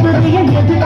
எதுக்கு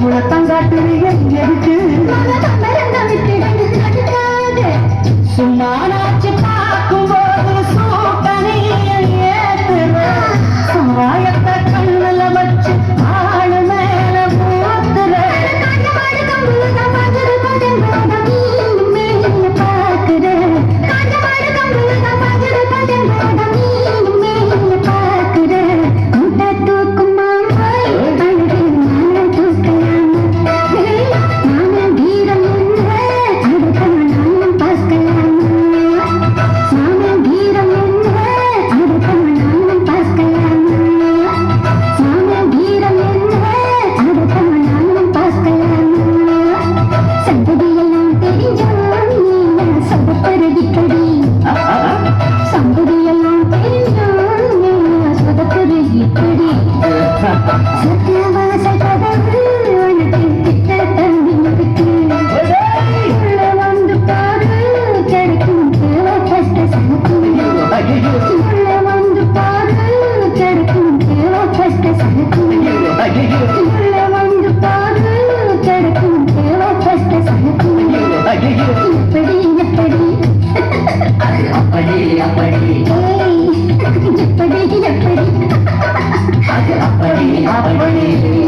புலத்தான் காட்டுறிய எதுக்கு Amanhã.